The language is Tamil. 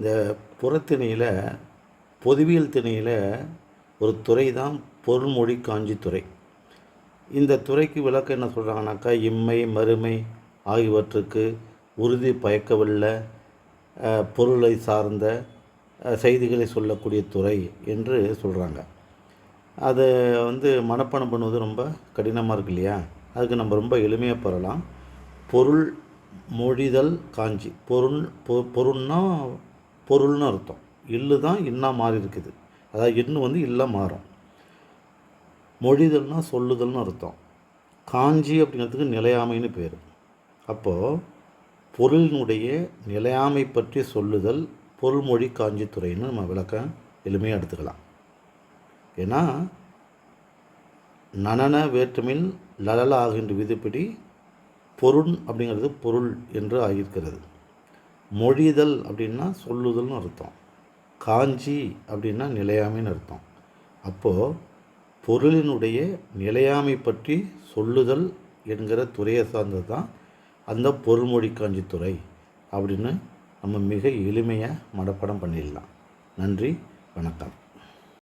இந்த புறத்திணையில் பொதுவியல் திணையில் ஒரு துறை தான் பொருள்மொழி காஞ்சி துறை. இந்த துறைக்கு விளக்கம் என்ன சொல்கிறாங்கனாக்கா இம்மை மறுமை ஆகியவற்றுக்கு உறுதி பயக்கவல்ல பொருளை சார்ந்த செய்திகளை சொல்லக்கூடிய துறை என்று சொல்கிறாங்க அதை வந்து மனப்பாடம் பண்ணுவது ரொம்ப கடினமாக இருக்கு இல்லையா? அதுக்கு நம்ம ரொம்ப எளிமையாக பெறலாம் பொருள் மொழிதல் காஞ்சி. பொருள் பொ பொருள்னா பொருள்னு அர்த்தம். இல்லு தான் இன்னா மாறி இருக்குது. அதாவது இன்னு வந்து இல்ல மாறும். மொழிதல்னால் சொல்லுதல்னு அர்த்தம். காஞ்சி அப்படிங்கிறதுக்கு நிலையாமைன்னு பேர். அப்போது பொருளினுடைய நிலையாமை பற்றி சொல்லுதல் பொருள்மொழி காஞ்சித்துறைன்னு நம்ம விளக்கம் எளிமையாக எடுத்துக்கலாம். ஏன்னா நனன வேற்றுமில் லலல ஆகின்ற விதிப்படி பொருள் அப்படிங்கிறது பொருள் என்று ஆகியிருக்கிறது. மொழிதல் அப்படின்னா சொல்லுதல்னு அர்த்தம். காஞ்சி அப்படின்னா நிலையாமைன்னு அர்த்தம். அப்போது பொருளினுடைய நிலையாமை பற்றி சொல்லுதல் என்கிற துறையை சார்ந்தது தான் அந்த பொருள்மொழி காஞ்சி துறை அப்படின்னு நம்ம மிக எளிமையாக மனப்பாடம் பண்ணிடலாம். நன்றி வணக்கம்.